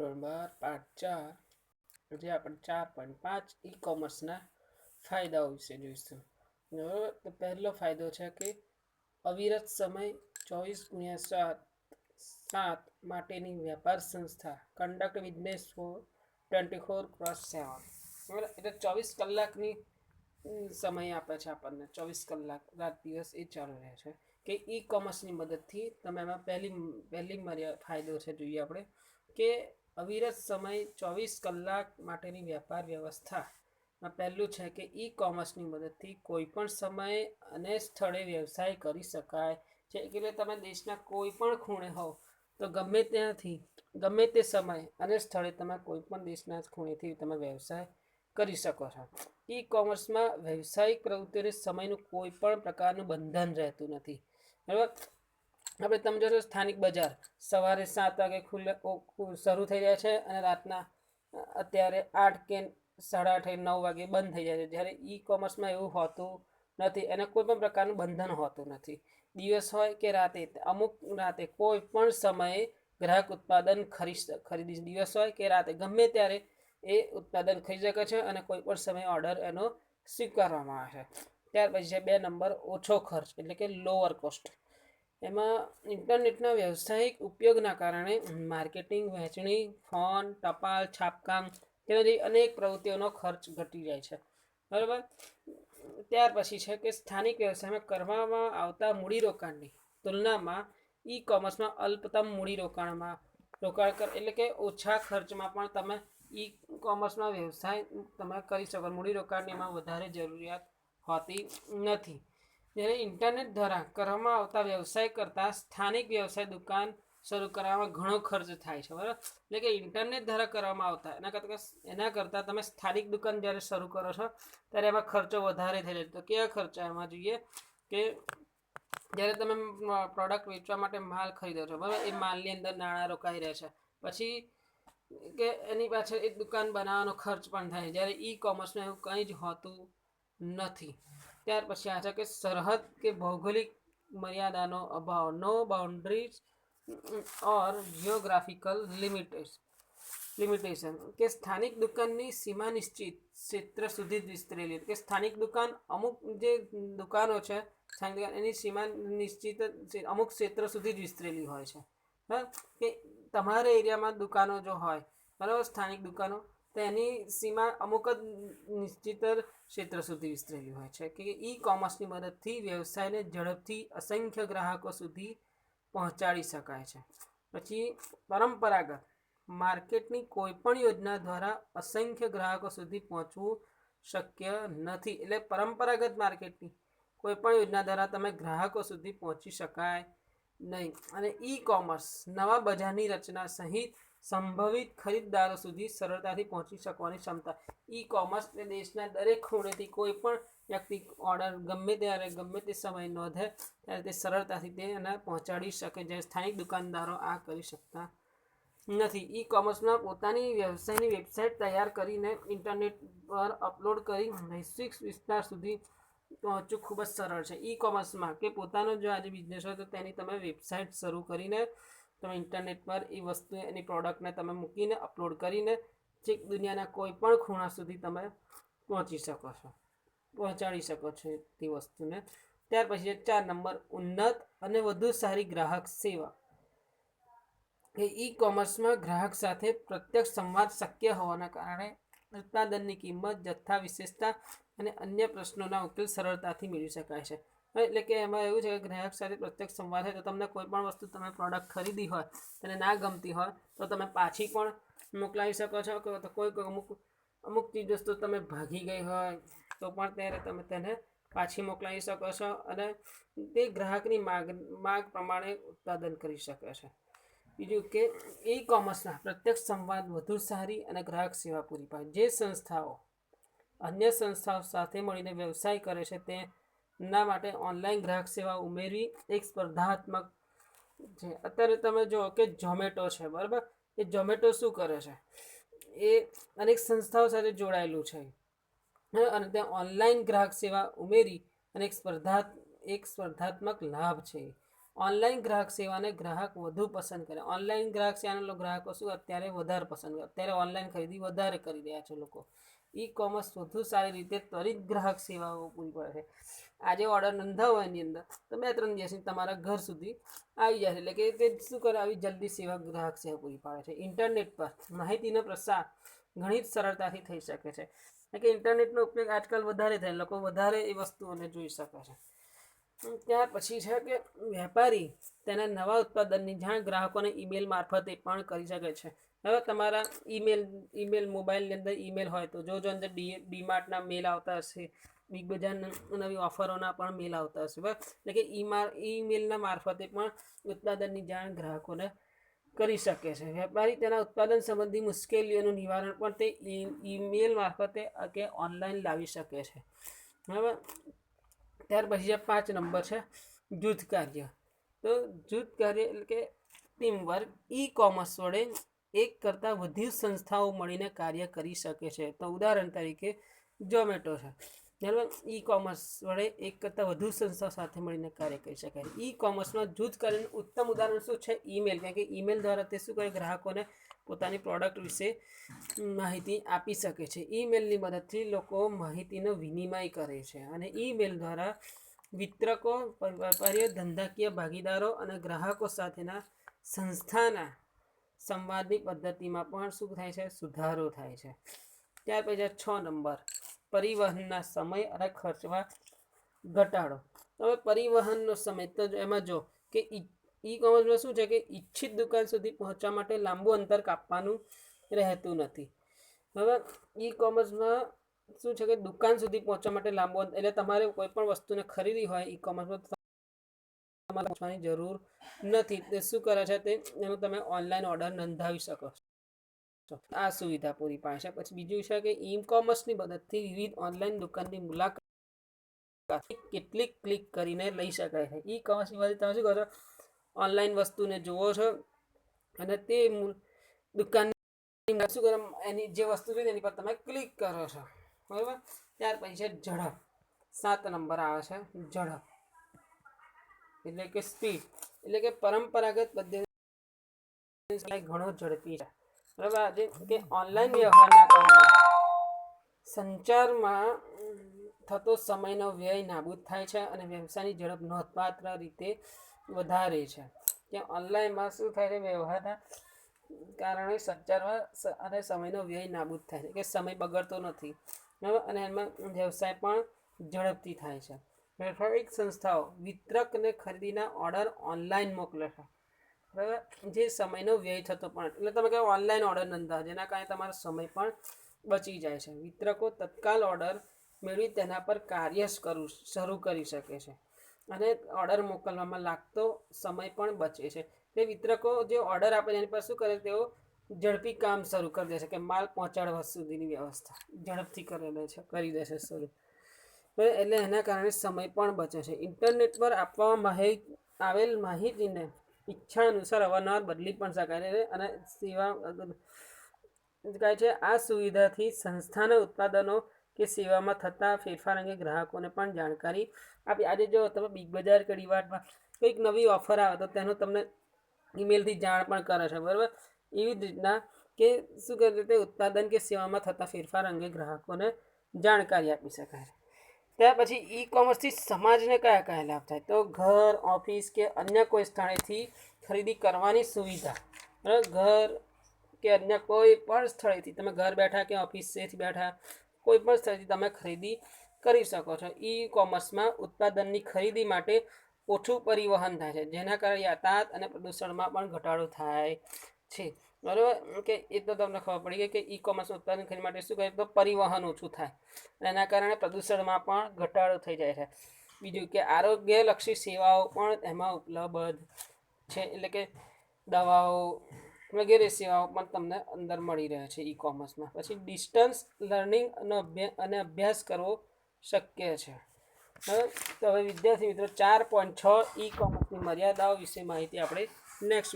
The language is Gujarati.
ધોરણ બાર પાઠ ચાર, જે આપણે ચાર પોઈન્ટ પાંચ ઈ કોમર્સના ફાયદાઓ વિશે જોઈશું. તો પહેલો ફાયદો છે કે અવિરત સમય ચોવીસ ગુણ્યા સાત સાત માટેની વેપાર સંસ્થા conduct business for twenty four cross seven બરાબર? એટલે ચોવીસ કલાકની સમય આપે છે આપણને. ચોવીસ કલાક રાત દિવસ એ ચાલુ રહે છે. કે ઈ કોમર્સની મદદથી તમે એમાં પહેલી પહેલી ફાયદો છે જોઈએ આપણે. કે અવિરત સમય ચોવીસ કલાક માટેની વ્યાપાર વ્યવસ્થામાં પહેલું છે કે ઈ કોમર્સની મદદથી કોઈ પણ સમયે અને સ્થળે વ્યવસાય કરી શકાય છે. એટલે તમે દેશના કોઈ પણ ખૂણે હોવ તો ગમે ત્યાંથી, ગમે તે સમય અને સ્થળે તમે કોઈ પણ દેશના ખૂણેથી તમે વ્યવસાય કરી શકો છો. ઈ કોમર્સમાં વ્યવસાયિક પ્રવૃત્તિઓને સમયનું કોઈ પણ પ્રકારનું બંધન રહેતું નથી. બરાબર? આપણે તમે જોશો સ્થાનિક બજાર સવારે સાત વાગે ખુલ્લે શરૂ થઈ જાય છે અને રાતના અત્યારે આઠ કે સાડા આઠે નવ વાગે બંધ થઈ જાય છે. જ્યારે ઈ કોમર્સમાં એવું હોતું નથી એને કોઈ પણ પ્રકારનું બંધન હોતું નથી. દિવસ હોય કે રાતે, અમુક રાતે કોઈ પણ સમયે ગ્રાહક ઉત્પાદન ખરીદ ખરીદી દિવસ હોય કે રાતે, ગમે ત્યારે એ ઉત્પાદન ખરીદી શકે છે અને કોઈ પણ સમયે ઓર્ડર એનો સ્વીકારવામાં આવે છે. ત્યાર પછી છે બે નંબર ઓછો ખર્ચ, એટલે કે લોઅર કોસ્ટ એમાં ઇન્ટરનેટના વ્યવસાયિક ઉપયોગના કારણે માર્કેટિંગ, વહેંચણી, ફોન, ટપાલ, છાપકામ તેના બધી અનેક પ્રવૃત્તિઓનો ખર્ચ ઘટી જાય છે. બરાબર? ત્યાર પછી છે કે સ્થાનિક વ્યવસાયમાં કરવામાં આવતા મૂડીરોકાણની તુલનામાં ઈ કોમર્સમાં અલ્પતમ મૂડીરોકાણમાં રોકાણ કર, એટલે કે ઓછા ખર્ચમાં પણ તમે ઈ કોમર્સમાં વ્યવસાય તમે કરી શકો. મૂડીરોકાણની એમાં વધારે જરૂરિયાત હોતી નથી. જ્યારે ઇન્ટરનેટ દ્વારા કરવામાં આવતા વ્યવસાય કરતાં સ્થાનિક વ્યવસાય દુકાન શરૂ કરવામાં ઘણો ખર્ચ થાય છે, બરાબર? એટલે કે ઇન્ટરનેટ દ્વારા કરવામાં આવતા, એના કરતાં એના કરતાં તમે સ્થાનિક દુકાન જ્યારે શરૂ કરો છો, ત્યારે એમાં ખર્ચો વધારે થઈ જાય. તો કેવા ખર્ચા એમાં જોઈએ કે જ્યારે તમે પ્રોડક્ટ વેચવા માટે માલ ખરીદો છો, બરાબર? એ માલની અંદર નાણાં રોકાઈ રહે છે. પછી કે એની પાછળ એક દુકાન બનાવવાનો ખર્ચ પણ થાય જ્યારે ઈ કોમર્સમાં એવું કંઈ જ હોતું નથી. ત્યાર પછી આ છે કે સરહદ કે ભૌગોલિક મર્યાદાનો અભાવ no boundaries or geographical limited limitation કે સ્થાનિક દુકાનની સીમા નિશ્ચિત, ક્ષેત્ર સુધી જ વિસ્તરેલી. કે સ્થાનિક દુકાન અમુક જે દુકાનો છે, સ્થાનિક દુકાન એની સીમા નિશ્ચિત અમુક ક્ષેત્ર સુધી જ વિસ્તરેલી હોય છે. હા કે તમારા એરિયામાં દુકાનો જો હોય, બરાબર? સ્થાનિક દુકાનો તો એની સીમા અમુક જ નિશ્ચિત ક્ષેત્ર સુધી વિસ્તરેલી હોય છે કે ઈ કોમર્સની મદદથી વ્યવસાયને ઝડપથી અસંખ્ય ગ્રાહકો સુધી પહોંચાડી શકાય છે. પછી પરંપરાગત માર્કેટની કોઈપણ યોજના દ્વારા અસંખ્ય ગ્રાહકો સુધી પહોંચવું શક્ય નથી. એટલે પરંપરાગત માર્કેટની કોઈપણ યોજના દ્વારા તમે ગ્રાહકો સુધી પહોંચી શકાય નહીં. અને ઈ કોમર્સ નવા બજારની રચના સહિત સંભવિત ખરીદદારો સુધી સરળતાથી પહોંચી શકવાની ક્ષમતા. ઈ કોમર્સ એ દેશના દરેક ખૂણેથી કોઈ પણ વ્યક્તિ ઓર્ડર ગમે ત્યારે ગમે તે સમય નોંધે, ત્યારે તે સરળતાથી તે એને પહોંચાડી શકે જે સ્થાનિક દુકાનદારો આ કરી શકતા નથી. ઈ કોમર્સમાં પોતાની વ્યવસાયની વેબસાઇટ તૈયાર કરીને ઇન્ટરનેટ પર અપલોડ કરી વૈશ્વિક વિસ્તાર સુધી પહોંચવું ખૂબ જ સરળ છે. ઈ કોમર્સમાં કે પોતાનો જો આજે બિઝનેસ હોય, તો તેની તમે વેબસાઇટ શરૂ કરીને તમે ઇન્ટરનેટ પર એ વસ્તુ, એની પ્રોડક્ટને તમે મૂકીને અપલોડ કરીને છેક દુનિયાના કોઈ પણ ખૂણા સુધી તમે પહોંચી શકો છો. પહોંચાડી શકો છો તે વસ્તુને. ત્યાર પછી ચાર નંબર, ઉન્નત અને વધુ સારી ગ્રાહક સેવા. એ ઈ કોમર્સમાં ગ્રાહક સાથે પ્રત્યક્ષ સંવાદ શક્ય હોવાના કારણે ઉત્પાદનની કિંમત, જથ્થા વિશેષતા અને અન્ય પ્રશ્નોના ઉકેલ સરળતાથી મેળવી શકાય છે. એટલે કે એમાં એવું છે કે ગ્રાહક સાથે પ્રત્યક્ષ સંવાદ હોય તો તમને કોઈ પણ વસ્તુ તમે પ્રોડક્ટ ખરીદી હોય તેને ના ગમતી હોય તો તમે પાછી પણ મોકલાવી શકો છો કે તો કોઈ અમુક અમુક ચીજ વસ્તુ તમે ભાગી ગઈ હોય તો પણ ત્યારે તમે તેને પાછી મોકલાવી શકો છો અને તે ગ્રાહકની માગ માગ પ્રમાણે ઉત્પાદન કરી શકે છે. બીજું કે ઈ કોમર્સના પ્રત્યક્ષ સંવાદ વધુ સારી અને ગ્રાહક સેવા પૂરી પાડે. જે સંસ્થાઓ અન્ય સંસ્થાઓ સાથે મળીને વ્યવસાય કરે છે તેના માટે ઓનલાઈન ગ્રાહક સેવા ઉમેરવી એક સ્પર્ધાત્મક છે. અત્યારે તમે જુઓ કે ઝોમેટો છે, બરાબર? એ ઝોમેટો શું કરે છે? એ અનેક સંસ્થાઓ સાથે જોડાયેલું છે. અને ત્યાં ઓનલાઈન ગ્રાહક સેવા ઉમેરી અને એક સ્પર્ધા એક સ્પર્ધાત્મક લાભ છે. ઓનલાઈન ગ્રાહક સેવાને ગ્રાહક વધુ પસંદ કરે. ઓનલાઈન ગ્રાહક સેવાના ગ્રાહકો શું? અત્યારે વધારે પસંદ કરે. અત્યારે ઓનલાઈન ખરીદી વધારે કરી રહ્યા છે લોકો. ઈ કોમર્સ વધુ સારી રીતે ત્વરિત ગ્રાહક સેવાઓ પૂરી પાડે છે. આજે ઓર્ડર નોંધાવો એની અંદર. તો બે ત્રણ દિવસની તમારા ઘર સુધી આવી છે એટલે કે તે શું કરે? આવી જલ્દી સેવા ગ્રાહક સેવા પૂરી પાડે છે. ઇન્ટરનેટ પર માહિતીનો પ્રસાર ઘણી જ સરળતાથી થઈ શકે છે. એટલે કે ઇન્ટરનેટનો ઉપયોગ આજકાલ વધારે થાય. લોકો વધારે એ વસ્તુઓને જોઈ શકે છે. ત્યાર પછી છે કે વેપારી તેના નવા ઉત્પાદનની જાણ ગ્રાહકોને ઈમેલ મારફતે પણ કરી શકે છે. હવે તમારા ઈમેલ ઈમેલ મોબાઈલની અંદર ઈમેલ હોય તો જો જો અંદર ડી ડીમાર્ટના મેલ આવતા હશે બિગ બજારના નવી ઓફરોના પણ મેલ આવતા હશે, બરાબર? એટલે કે ઈમાર ઈમેલના મારફતે પણ ઉત્પાદનની જાણ ગ્રાહકોને કરી શકે છે. વેપારી તેના ઉત્પાદન સંબંધી મુશ્કેલીઓનું નિવારણ પણ તે ઈમેલ મારફતે કે ઓનલાઈન લાવી શકે છે. બરાબર? ત્યાર પછી જે પાંચ નંબર છે, જૂથ કાર્ય. તો જૂથ કાર્ય એટલે કે ટીમ વર્ક ઈ કોમર્સ વડે એક કરતાં વધુ સંસ્થાઓ મળીને કાર્ય કરી શકે છે. તો ઉદાહરણ તરીકે ઝોમેટો છે. ઈ કોમર્સ વડે એક કરતાં વધુ સંસ્થાઓ સાથે મળીને કાર્ય કરી શકાય. ઈ કોમર્સમાં જૂથ કરીને ઉત્તમ ઉદાહરણ શું છે? ઈમેલ કારણ કે ઈમેલ દ્વારા તે શું કરે? ગ્રાહકોને પોતાની પ્રોડક્ટ વિશે માહિતી આપી શકે છે. ઈમેલની મદદથી લોકો માહિતીનો વિનિમય કરે છે અને ઈમેલ દ્વારા વિતરકો, વેપારીઓ, ધંધાકીય ભાગીદારો અને ગ્રાહકો સાથેના સંસ્થાના સંવાદની પદ્ધતિમાં પણ શું થાય છે? સુધારો થાય છે. ત્યાર પછી છ નંબર. પરિવહનના સમય અને ખર્ચમાં ઘટાડો. હવે પરિવહનનો સમય તો એમાં જો કે ઈ કોમર્સમાં શું છે કે ઈચ્છિત દુકાન સુધી પહોંચવા માટે લાંબુ અંતર કાપવાનું રહેતું નથી. હવે ઈ કોમર્સમાં શું છે કે દુકાન સુધી પહોંચવા માટે લાંબુ એટલે તમારે કોઈ પણ વસ્તુને ખરીદી હોય ઈ કોમર્સમાં તમારે પહોંચવાની જરૂર નથી. તે શું કરે છે તે, એનો તમે ઓનલાઈન ઓર્ડર નોંધાવી શકો આ સુવિધા પૂરી પાડે છે. પછી બીજું છે કે ઈ કોમર્સની મદદથી વિવિધ ઓનલાઈન દુકાનની મુલાકાત કેટલીક ક્લિક કરીને લઈ શકાય છે. ઈ કોમર્સની મદદ તમે શું કરો ઓનલાઈન વસ્તુને જુઓ છો અને તે દુકાનની શું કરો? એની જે વસ્તુ છે તેની પર તમે ક્લિક કરો છો. બરાબર? ત્યાર પછી છે ઝડપ. સાત નંબર આવે છે ઝડપ. એટલે કે સ્પીડ એટલે કે પરંપરાગત પદ્ધતિ ઘણો ઝડપી છે. બરાબર કે ઓનલાઈન વ્યવહારના કારણે સંચારમાં થતો સમયનો વ્યય નાબૂદ થાય છે અને વ્યવસાયની ઝડપ નોંધપાત્ર રીતે વધારે છે. કે ઓનલાઈનમાં શું થાય છે? વ્યવહારના કારણે સંચારમાં અને સમયનો વ્યય નાબૂદ થાય છે. કે સમય બગડતો નથી. બરાબર? અને એમાં વ્યવસાય પણ ઝડપથી થાય છે. વ્યવસાયિક સંસ્થાઓ વિતરક અને ખરીદીના ઓર્ડર ઓનલાઈન મોકલે છે. બરાબર જે સમયનો વ્યય થતો પણ એટલે તમે કહો ઓનલાઈન ઓર્ડર નોંધા જેના કારણે તમારો સમય પણ બચી જાય છે. વિતરકો તત્કાલ ઓર્ડર મેળવી તેના પર કાર્ય કરું, શરૂ કરી શકે છે. અને ઓર્ડર મોકલવામાં લાગતો સમય પણ બચે છે. તે વિતરકો જે ઓર્ડર આપે એની પર શું કરે, તેઓ ઝડપી કામ શરૂ કરી દેશે કે માલ પહોંચાડવા સુધીની વ્યવસ્થા ઝડપથી કરી દે છે, કરી દેશે શરૂ. એટલે એના કારણે સમય પણ બચે છે. ઇન્ટરનેટ પર આપવામાં આવેલ માહિતીને ઈચ્છા અનુસાર અવારનવાર બદલી પણ શકાય છે અને સેવા કહે છે, આ સુવિધાથી સંસ્થાના ઉત્પાદનો કે સેવામાં થતા ફેરફાર અંગે ગ્રાહકોને પણ જાણકારી આપી. આજે જો તમે બિગ બજાર કે ડીમાર્ટમાં કંઈક નવી ઓફર આવે તો તેનો તમને ઈમેલથી જાણ પણ કરે છે, બરાબર? એવી જ રીતના કે શું કહે તે, ઉત્પાદન કે સેવામાં થતા ફેરફાર અંગે ગ્રાહકોને જાણકારી આપી શકાય ત્યાર પછી ઈ કોમર્સથી સમાજને કયા કયા લાભ થાય? તો ઘર, ઓફિસ કે અન્ય કોઈ સ્થળેથી ખરીદી કરવાની સુવિધા. બરાબર? ઘર કે અન્ય કોઈ પણ સ્થળેથી તમે ઘર બેઠા કે ઓફિસેથી બેઠા કોઈ પણ સ્થળેથી તમે ખરીદી કરી શકો છો. ઈ કોમર્સમાં ઉત્પાદનની ખરીદી માટે ઓછું પરિવહન થાય છે, જેના કારણે યાતાયાત અને પ્રદૂષણમાં પણ ઘટાડો થાય છે. બરાબર? કે એ તો તમને ખબર પડી ગઈ કે ઈ કોમર્સ ઉત્પાદન ખરીદ માટે શું કહે તો પરિવહન ઓછું થાય. એના કારણે પ્રદૂષણમાં પણ ઘટાડો થઈ જાય છે. બીજું કે આરોગ્યલક્ષી સેવાઓ પણ એમાં ઉપલબ્ધ છે. એટલે કે દવાઓ વગેરે સેવાઓ પણ તમને અંદર મળી રહે છે ઈ કોમર્સમાં પછી ડિસ્ટન્સ લર્નિંગ અને અભ્યાસ કરવો શક્ય છે. તો હવે વિદ્યાર્થી મિત્રો, ચાર પોઈન્ટ છ ઈ કોમર્સની મર્યાદાઓ વિશે માહિતી આપણે નેક્સ્ટ